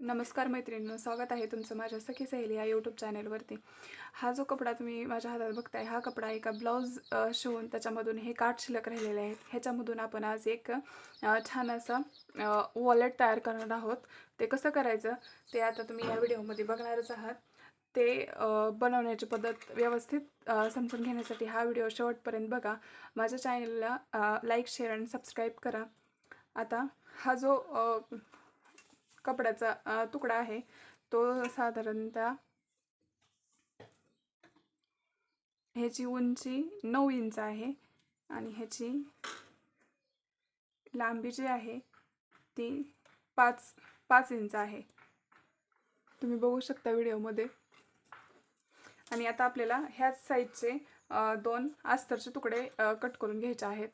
नमस्कार मैत्रिणींनो स्वागत आहे तुमचं माझ्या सखी सहेली या यूट्यूब चॅनलवरती हा जो कपडा तुम्ही माझ्या हातात बघताय हा कपडा एका ब्लाऊज शिवून त्याच्यामधून हे काठ शिल्लक राहिलेले आहेत. ह्याच्यामधून आपण आज एक छान असं वॉलेट तयार करणार आहोत. ते कसं करायचं ते आता तुम्ही या व्हिडिओमध्ये बघणारच आहात. ते बनवण्याची पद्धत व्यवस्थित समजून घेण्यासाठी हा व्हिडिओ शेवटपर्यंत बघा. माझ्या चॅनलला लाईक शेअर आणि सबस्क्राईब करा. आता हा जो कपड्याचा तुकडा आहे. तो साधारणतः ह्याची उंची नऊ इंच आहे आणि ह्याची लांबी जी आहे ती पाच पाच इंच आहे. तुम्ही बघू शकता व्हिडिओमध्ये. आणि आता आपल्याला ह्याच साईजचे दोन अस्तरचे तुकडे कट करून घ्यायचे आहेत.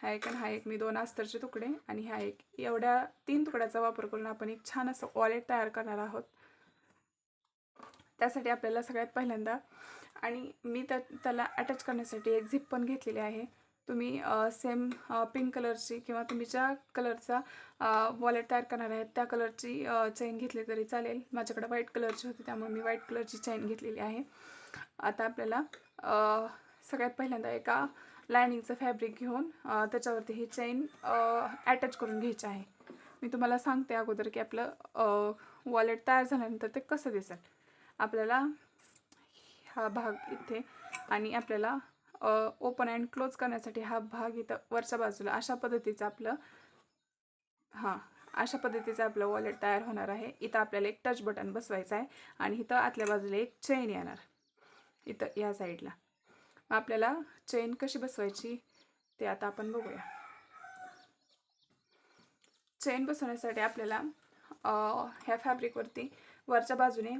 हा एक आणि हा एक मी दोन अस्तरचे तुकडे आणि हा एक. एवढ्या तीन तुकड्याचा वापर करून आपण एक छान असं वॉलेट तयार करणार आहोत. त्यासाठी आपल्याला सगळ्यात पहिल्यांदा आणि मी त्या त्याला अटॅच करण्यासाठी एक झिप पण घेतलेली आहे. तुम्ही सेम पिंक कलरची किंवा तुम्ही ज्या कलरचा वॉलेट तयार करणार आहेत त्या कलरची चेन घेतली तरी चालेल. माझ्याकडे व्हाईट कलरची होती त्यामुळे मी व्हाईट कलरची चेन घेतलेली आहे. आता आपल्याला सगळ्यात पहिल्यांदा एका लायनिंगचं फॅब्रिक घेऊन त्याच्यावरती ही चेन अटॅच करून घ्यायची आहे. मी तुम्हाला सांगते अगोदर की आपलं वॉलेट तयार झाल्यानंतर ते कसं दिसेल. आपल्याला हा भाग इथे आणि आपल्याला ओपन अँड क्लोज करण्यासाठी हा भाग इथं वरच्या बाजूला अशा पद्धतीचं आपलं हां अशा पद्धतीचं आपलं वॉलेट तयार होणार आहे. इथं आपल्याला एक टच बटन बसवायचं आहे आणि इथं आतल्या बाजूला एक चेन येणार. इथं या साईडला मग आपल्याला चेन कशी बसवायची ते आता आपण बघूया. चेन बसवण्यासाठी आपल्याला ह्या फॅब्रिकवरती वरच्या बाजूने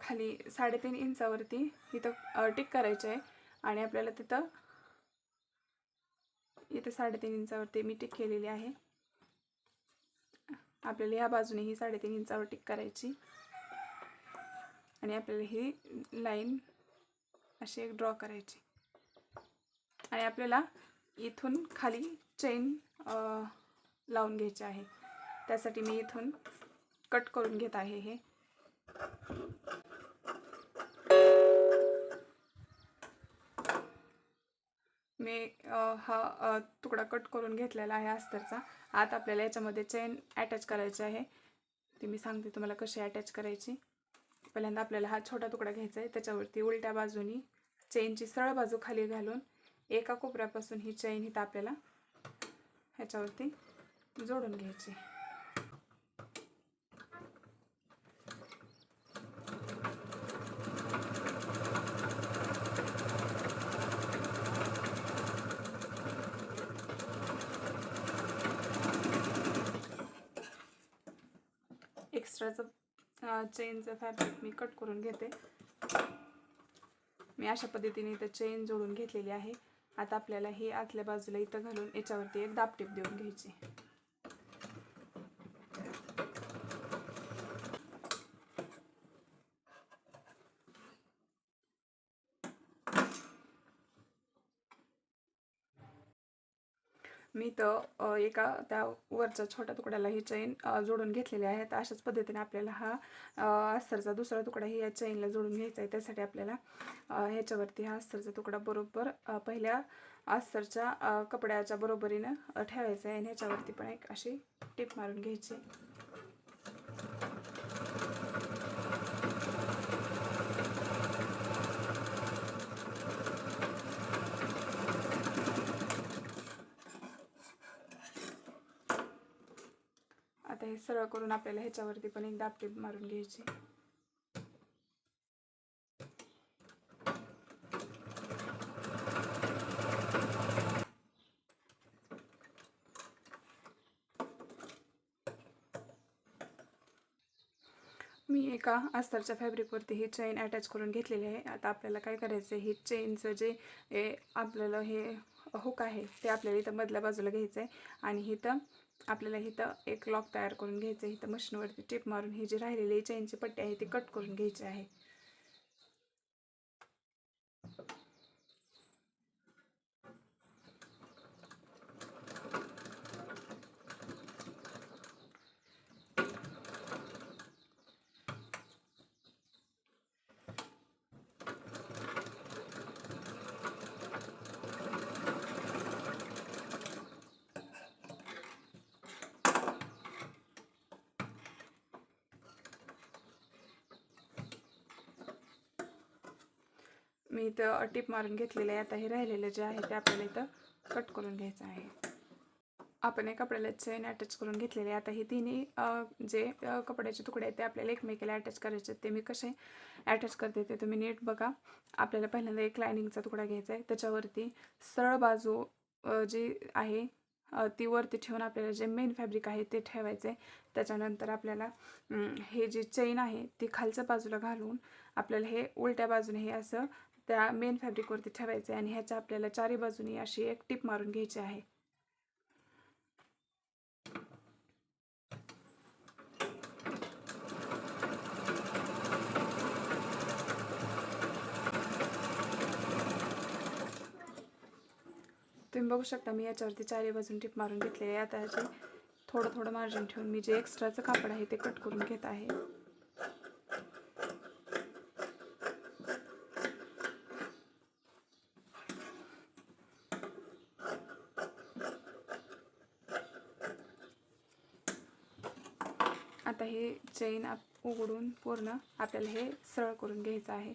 खाली साडेतीन इंचावरती इथं टिक करायचं आहे. आणि आपल्याला तिथं इथं साडेतीन इंचावरती मी टिक केलेली आहे. आपल्याला ह्या बाजूने ही साडेतीन इंचावर टिक करायची. आणि आपल्याला ही लाईन अशी एक ड्रॉ करायची. आणि आपल्याला इथून खाली चेन लावून घ्यायची आहे. त्यासाठी मी इथून कट करून घेत आहे हे. मी हा तुकडा कट करून घेतलेला आहे अस्तरचा. आता आपल्याला याच्यामध्ये चेन अटॅच करायची आहे. ती मी सांगते तुम्हाला कशी अटॅच करायची. पहिल्यांदा आपल्याला हा छोटा तुकडा घ्यायचा आहे. त्याच्यावरती उलट्या बाजूनी चेनची सरळ बाजू खाली घालून एका कोपऱ्यापासून ही चैन इथं आपल्याला ह्याच्यावरती जोडून घ्यायची. एक्स्ट्राचं चेनचं फॅब्रिक मी कट करून घेते. मी अशा पद्धतीने इथं चेन जोडून घेतलेली आहे. आता आपल्याला हे आतल्या बाजूला इथं घालून याच्यावरती एक दापटीप देऊन घ्यायची. मी तर एका त्या वरच्या छोट्या तुकड्याला ही चैन जोडून घेतलेली आहे. तर अशाच पद्धतीने आपल्याला हा अस्तरचा दुसरा तुकडा ही या चैनला जोडून घ्यायचा आहे. त्यासाठी आपल्याला ह्याच्यावरती हा अस्तरचा तुकडा बरोबर पहिल्या अस्तरच्या कपड्याच्या बरोबरीनं ठेवायचा आहे. आणि ह्याच्यावरती पण एक अशी टीप मारून घ्यायची. आता हे सरळ करून आपल्याला ह्याच्यावरती पण एक दापटीप मारून घ्यायची. मी एका अस्तरच्या फॅब्रिकवरती ही चेन अटॅच करून घेतलेली आहे. आता आपल्याला काय करायचं आहे ही चेनचं जे हे आपल्याला हे हुक आहे. ते आपल्याला इथं मधल्या बाजूला घ्यायचं आहे आणि इथं आपल्याला इथं एक लॉक तयार करून घ्यायचं आहे इथं मशीनवरती टिप मारून ही जी राहिलेली चेनची पट्टी आहे ती कट करून घ्यायची आहे. मी इथं टीप मारून घेतलेलं आहे. आता हे राहिलेलं जे आहे ते आपल्याला इथं कट करून घ्यायचं आहे. आपण या कपड्याला चेन अटॅच करून घेतलेले आहे. आता हे तिन्ही जे कपड्याचे तुकडे आहेत ते आपल्याला एकमेकीला अटॅच करायचे आहेत. ते मी कसे अटॅच करते ते तुम्ही नीट बघा. आपल्याला पहिल्यांदा एक लायनिंगचा तुकडा घ्यायचा आहे. त्याच्यावरती सरळ बाजू जी आहे ती वरती ठेवून आपल्याला जे मेन फॅब्रिक आहे ते ठेवायचं आहे. त्याच्यानंतर आपल्याला हे जी चेन आहे ती खालच्या बाजूला घालून आपल्याला हे उलट्या बाजूने हे असं त्या मेन फॅब्रिकवरती ठेवायचं आहे आणि ह्याच्या आपल्याला चारी बाजूनी अशी एक टीप मारून घ्यायची आहे. तुम्ही बघू शकता मी याच्यावरती चारी बाजून टिप मारून घेतलेली आहे. आता ह्याचे थोडं थोडं मार्जिन ठेवून मी जे एक्स्ट्राचं कापड आहे ते कट करून घेत आहे. आता हे चेन आप उघडून पूर्ण आपल्याला हे सरळ करून घ्यायचं आहे.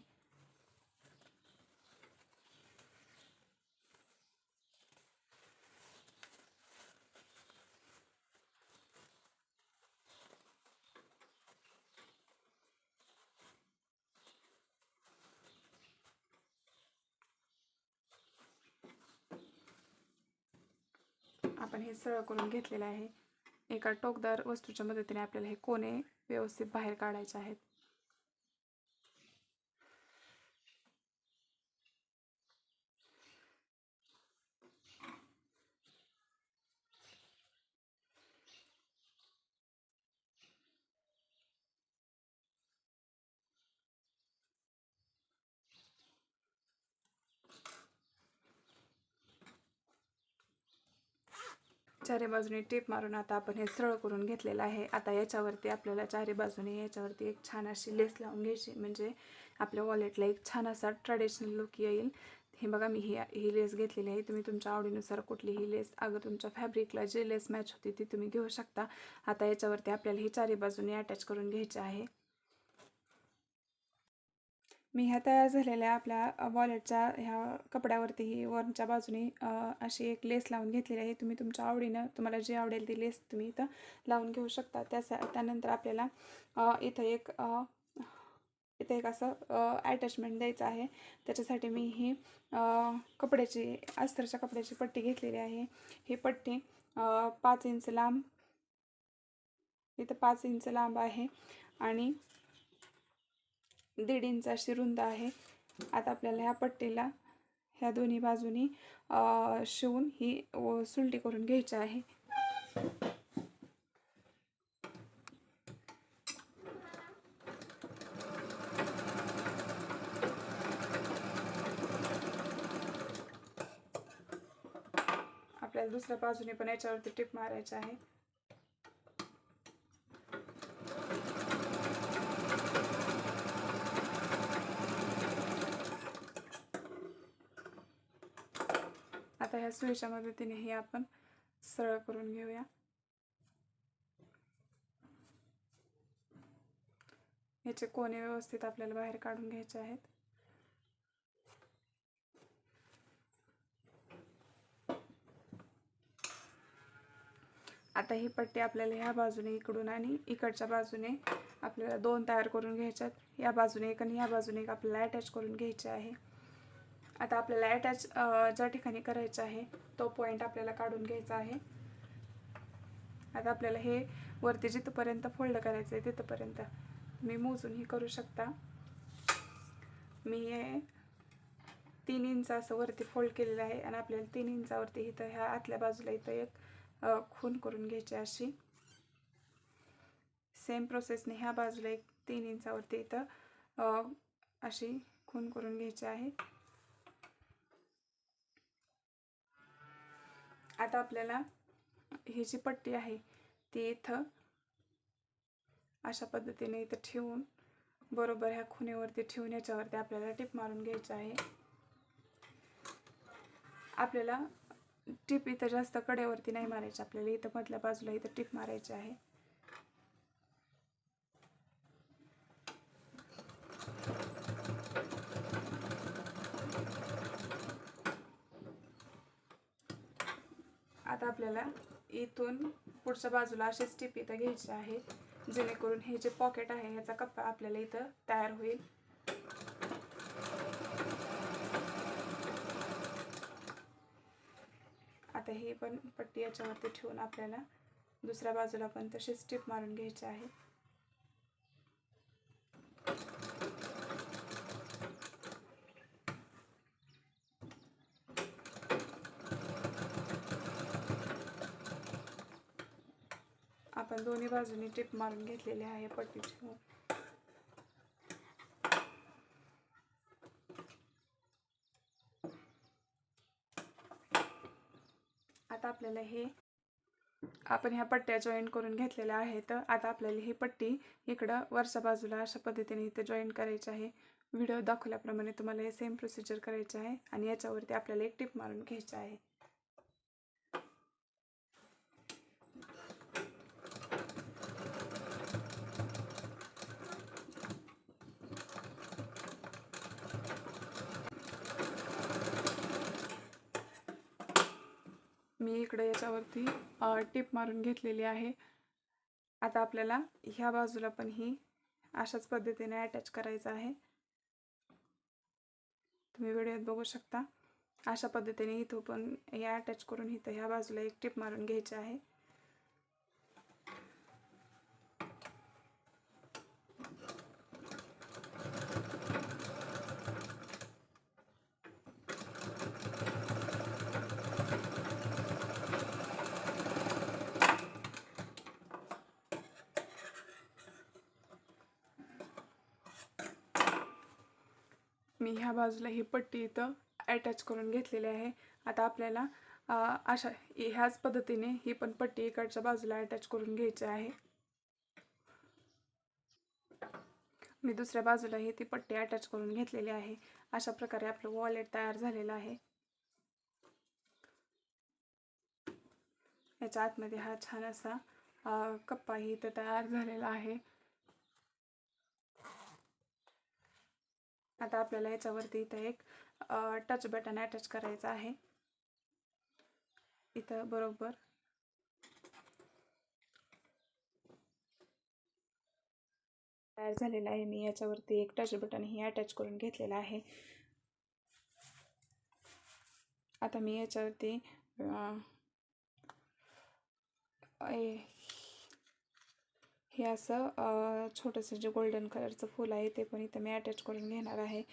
आपण हे सरळ करून घेतलेलं आहे. एका टोकदार वस्तूच्या मदतीने आपल्याला हे कोणे व्यवस्थित बाहेर काढायचे आहेत. चारी बाजूने टेप मारून आता आपण हे सरळ करून घेतलेलं आहे. आता याच्यावरती आपल्याला चारी बाजूने याच्यावरती एक छान अशी लेस लावून घ्यायची. म्हणजे आपल्या वॉलेटला एक छान असा ट्रॅडिशनल लुक येईल. हे बघा मी ही ही लेस घेतलेली आहे. तुम्ही तुमच्या आवडीनुसार कुठलीही लेस अगं तुमच्या फॅब्रिकला जी लेस मॅच होती ती तुम्ही घेऊ शकता. आता याच्यावरती आपल्याला ही चारी बाजूने अटॅच करून घ्यायची आहे. मी ह्या तयार झालेल्या आपल्या वॉलेटच्या ह्या कपड्यावरती वरच्या बाजूने अशी एक लेस लावून घेतलेली आहे. तुम्ही तुमच्या आवडीनं तुम्हाला जी आवडेल ती लेस तुम्ही इथं लावून घेऊ शकता. त्यासा त्यानंतर आपल्याला इथं एक इथं एक असं अटॅचमेंट द्यायचं आहे. त्याच्यासाठी मी ही कपड्याची अस्तरच्या कपड्याची पट्टी घेतलेली आहे. ही पट्टी पाच इंच लांब इथं पाच इंच लांब आहे. आणि दीड इंच अशी रुंद आहे. आता आपल्याला ह्या पट्टीला ह्या दोन्ही बाजूनी शिवून ही व सुलटी करून घ्यायची आहे. आपल्याला दुसऱ्या बाजूने पण याच्यावरती टिप मारायची आहे. आता ह्या सुईच्या मदतीने हे आपण सरळ करून घेऊया. याचे कोणे व्यवस्थित आपल्याला बाहेर काढून घ्यायचे आहेत. आता ही पट्टी आपल्याला ह्या बाजूने इकडून आणि इकडच्या बाजूने आपल्याला दोन तयार करून घ्यायच्यात. या बाजूने एक आणि या बाजूने एक आपल्याला अटॅच करून घ्यायचे आहे. आता आपल्याला अटॅच ज्या ठिकाणी करायचं आहे तो पॉईंट आपल्याला काढून घ्यायचा आहे. आता आपल्याला हे वरती जिथपर्यंत फोल्ड करायचं आहे तिथपर्यंत मी मोजूनही करू शकता. मी हे तीन इंच असं वरती फोल्ड केलेलं आहे आणि आपल्याला तीन इंचावरती इथं ह्या आतल्या बाजूला इथं एक खून करून घ्यायची अशी. सेम प्रोसेसने ह्या बाजूला एक तीन इंचावरती इथं अशी खून करून घ्यायची आहे. आता आपल्याला ही जी पट्टी आहे ती इथं अशा पद्धतीने इथं ठेवून बरोबर ह्या खुणेवरती ठेवून याच्यावरती आपल्याला टिप मारून घ्यायचं आहे. आपल्याला टिप इथं जास्त कडेवरती नाही मारायची आपल्याला इथं मधल्या बाजूला इथं टिप मारायची आहे. आता आपल्याला इथून पुढच्या बाजूला अशी स्टिप इथं घ्यायची आहे. जेणेकरून हे जे पॉकेट आहे ह्याचा कप्पा आपल्याला इथं तयार होईल. आता ही पण पट्टी याच्यावरती ठेवून आपल्याला दुसऱ्या बाजूला पण तशी स्टिप मारून घ्यायची आहे आपण दोन्ही बाजूनी टिप मारून घेतलेली आहे पट्टीची. आता आपल्याला हे आपण ह्या पट्ट्या जॉईन करून घेतलेल्या आहेत. आता आपल्याला ही पट्टी इकडं वरच्या बाजूला अशा पद्धतीने इथे जॉईन करायची आहे. व्हिडिओ दाखवल्याप्रमाणे तुम्हाला हे सेम प्रोसिजर करायचे आहे आणि याच्यावरती आपल्याला एक टिप मारून घ्यायची आहे. मी इकडे याच्यावरती टिप मारून घेतलेली आहे. आता आपल्याला ह्या बाजूला पण ही अशाच पद्धतीने अटॅच करायचं आहे. तुम्ही व्हिडिओत बघू शकता. अशा पद्धतीने इथं पण हे अटॅच करून इथं ह्या बाजूला एक टिप मारून घ्यायची आहे. मी ह्या बाजूला ही पट्टी इथं अटॅच करून घेतलेली आहे. आता आपल्याला अशा ह्याच पद्धतीने ही पण पट्टी इकडच्या बाजूला अटॅच करून घ्यायची आहे. मी दुसऱ्या बाजूलाही ती पट्टी अटॅच करून घेतलेली आहे. अशा प्रकारे आपलं वॉलेट तयार झालेलं आहे. याच्या आतमध्ये हा छान असा कप्पाही इथं तयार झालेला आहे. आता आपल्याला याच्यावरती इथं एक टच बटन अटॅच करायचं आहे. इथं बरोबर. तयार झालेला आहे मी. याच्यावरती एक टच बटन ही अटॅच करून घेतलेलं आहे. आता मी याच्यावरती हे असं छोटंसं जे गोल्डन कलरचं फूल आहे ते पण इथं मी अटॅच करून घेणार आहे.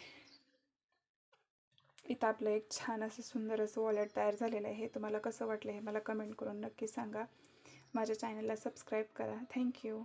इथं आपलं एक छान असं सुंदर असं वॉलेट तयार झालेलं आहे. तुम्हाला कसं वाटलं हे मला कमेंट करून नक्की सांगा. माझ्या चॅनलला सबस्क्राईब करा. थँक्यू